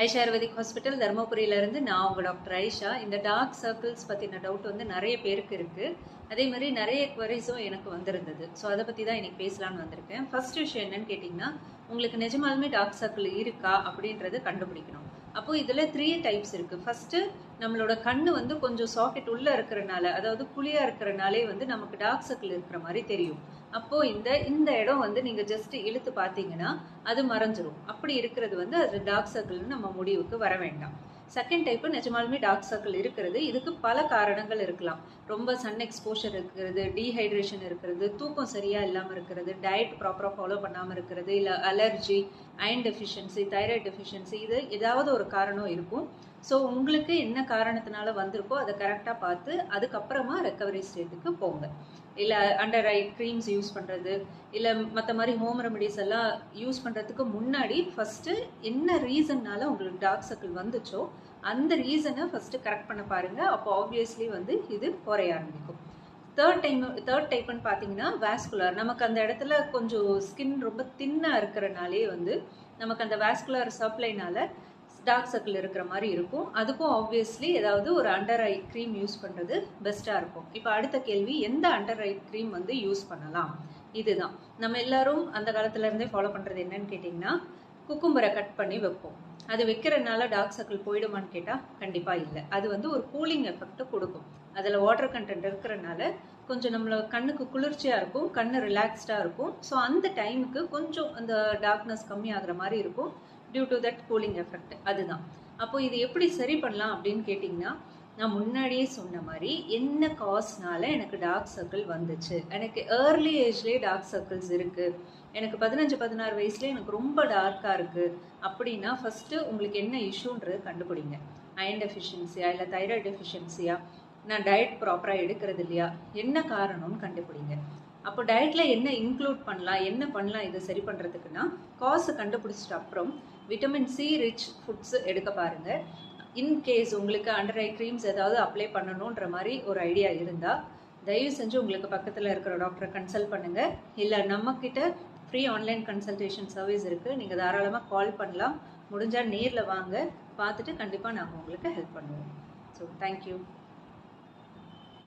Aisha ayurvedic hospital தருமபுரியிலேருந்து நான் உங்கள் doctor Aisha. இந்த டார்க் சர்க்கிள்ஸ் பற்றின டவுட் வந்து நிறைய பேருக்கு இருக்குது அதே மாதிரி நிறைய குவரிஸும் எனக்கு வந்திருந்தது. ஸோ அதை பற்றி தான் இன்றைக்கி பேசலாம்னு வந்திருக்கேன். ஃபர்ஸ்ட் விஷயம் என்னன்னு கேட்டிங்கன்னா உங்களுக்கு நிஜமாலுமே டார்க் சர்க்கிள் இருக்கா அப்படின்றத கண்டுபிடிக்கணும். அப்போ இதில் த்ரீ டைப்ஸ் இருக்குது ஃபஸ்ட்டு நம்மளோட கண்ணு வந்து கொஞ்சம் சாக்கெட் உள்ளே இருக்கிறனால அதாவது குழியாக இருக்கிறனாலே வந்து நமக்கு டார்க் சர்க்கிள் இருக்கிற மாதிரி தெரியும். அப்போ இந்த இந்த இடம் வந்து நீங்க ஜஸ்ட் இழுத்து பார்த்தீங்கன்னா அது மறைஞ்சிரும். அப்படி இருக்கிறது வந்து அது டார்க் சர்க்கிள்னு நம்ம முடிவுக்கு வர வேண்டாம். செகண்ட் டைப்பு நிஜமாலுமே டார்க் சர்க்கிள் இருக்கிறது. இதுக்கு பல காரணங்கள் இருக்கலாம். ரொம்ப சன் எக்ஸ்போஷர் இருக்கிறது டீஹைட்ரேஷன் இருக்கிறது தூக்கம் சரியா இல்லாமல் இருக்கிறது டயட் ப்ராப்பராக ஃபாலோ பண்ணாமல் இருக்கிறது இல்லை allergy iron deficiency thyroid deficiency இது ஏதாவது ஒரு காரணம் இருக்கும். ஸோ உங்களுக்கு என்ன காரணத்தினால வந்திருக்கோ அதை கரெக்டாக பார்த்து அதுக்கப்புறமா ரெக்கவரி ஸ்டேட்டுக்கு போங்க. இல்லை அண்டர் ஐ க்ரீம்ஸ் யூஸ் பண்ணுறது இல்லை மற்ற மாதிரி ஹோம் ரெமடிஸ் எல்லாம் யூஸ் பண்ணுறதுக்கு முன்னாடி ஃபஸ்ட்டு என்ன ரீசன்னால உங்களுக்கு டார்க் சர்க்கிள் வந்துச்சோ அந்த ரீசனை ஃபஸ்ட்டு கரெக்ட் பண்ண பாருங்கள் அப்போ ஆப்வியஸ்லி வந்து இது குறைய ஆரம்பிக்கும். தேர்ட் டைம் தேர்ட் டைப்னு பார்த்தீங்கன்னா வேஸ்குலர் நமக்கு அந்த இடத்துல கொஞ்சம் ஸ்கின் ரொம்ப தின்னாக இருக்கிறனாலே வந்து நமக்கு அந்த வேஸ்குலர் சப்ளைனால டார்க் சர்க்கிள் இருக்கிற மாதிரி இருக்கும். அதுக்கும் ஆப்வியஸ்லி ஏதாவது ஒரு அண்டர் ஐ க்ரீம் யூஸ் பண்ணுறது பெஸ்ட்டாக இருக்கும். இப்போ அடுத்த கேள்வி எந்த அண்டர் ஐ க்ரீம் வந்து யூஸ் பண்ணலாம்? இதுதான். நம்ம எல்லாரும் அந்த காலத்துலேருந்தே ஃபாலோ பண்ணுறது என்னன்னு கேட்டிங்கன்னா குக்கும்பரை கட் பண்ணி வைப்போம். அது வைக்கிறதுனால டார்க் சர்க்கிள் போயிடுமான்னு கேட்டால் கண்டிப்பாக இல்லை. அது வந்து ஒரு கூலிங் எஃபெக்ட் கொடுக்கும். அதில் வாட்டர் கண்டென்ட் இருக்கிறனால கொஞ்சம் நம்மள கண்ணுக்கு குளிர்ச்சியாக இருக்கும் கண்ணு ரிலாக்ஸ்டாக இருக்கும். ஸோ அந்த டைமுக்கு கொஞ்சம் அந்த டார்க்னஸ் கம்மியாகிற மாதிரி இருக்கும். Due to that cooling effect அதுதான். அப்போ இது எப்படி சரி பண்ணலாம் அப்படின்னு கேட்டிங்கன்னா நான் முன்னாடியே சொன்ன மாதிரி என்ன காஸ்னால எனக்கு டார்க் சர்க்கிள் வந்துச்சு? எனக்கு ஏர்லி ஏஜ்லேயே டார்க் சர்க்கிள்ஸ் இருக்குது எனக்கு பதினஞ்சு பதினாறு வயசுலேயே எனக்கு ரொம்ப டார்க்காக இருக்குது அப்படின்னா ஃபஸ்ட்டு உங்களுக்கு என்ன இஷ்யூன்றது கண்டுபிடிங்க. அயன் டெஃபிஷியன்சியா இல்லை தைராய்டு டெஃபிஷியன்சியா நான் டயட் ப்ராப்பராக எடுக்கிறது இல்லையா? என்ன காரணம்னு கண்டுபிடிங்க. அப்போ டயட்டில் என்ன இன்க்ளூட் பண்ணலாம்? என்ன பண்ணலாம்? இதை சரி பண்ணுறதுக்குன்னா காசு கண்டுபிடிச்சிட்ட அப்புறம் விட்டமின் சி ரிச் ஃபுட்ஸ் எடுக்க பாருங்கள் இன்கேஸ் உங்களுக்கு அண்டர் ஐ க்ரீம்ஸ் ஏதாவது அப்ளை பண்ணணுன்ற மாதிரி ஒரு ஐடியா இருந்தால் தயவு செஞ்சு உங்களுக்கு பக்கத்தில் இருக்கிற டாக்டரை கன்சல்ட் பண்ணுங்கள் இல்லை நம்மக்கிட்ட ஃப்ரீ ஆன்லைன் கன்சல்டேஷன் சர்வீஸ் இருக்குது நீங்கள் தாராளமாக கால் பண்ணலாம். முடிஞ்சால் நேரில் வாங்க. பார்த்துட்டு கண்டிப்பாக நாங்கள் உங்களுக்கு ஹெல்ப் பண்ணுவோம். So thank you